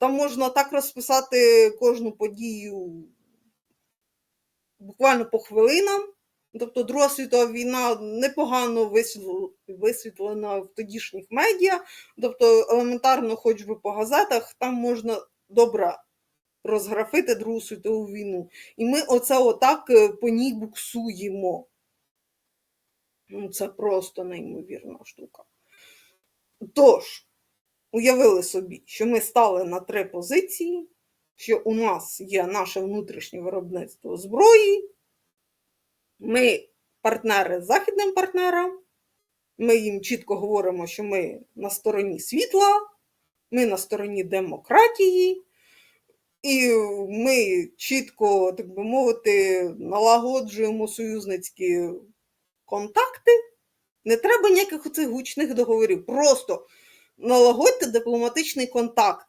Там можна так розписати кожну подію буквально по хвилинам. Тобто Друга світова війна непогано висвітлена в тодішніх медіа. Тобто, елементарно, хоч би по газетах, там можна добре розграфити Другу світову війну. І ми оце отак е, по ній буксуємо. Ну, це просто неймовірна штука. Тож, уявили собі, що ми стали на три позиції, що у нас є наше внутрішнє виробництво зброї, ми партнери з західним партнерам, ми їм чітко говоримо, що ми на стороні світла, ми на стороні демократії, і ми чітко, так би мовити, налагоджуємо союзницькі контакти. Не треба ніяких оцих гучних договорів. Просто налагодьте дипломатичний контакт.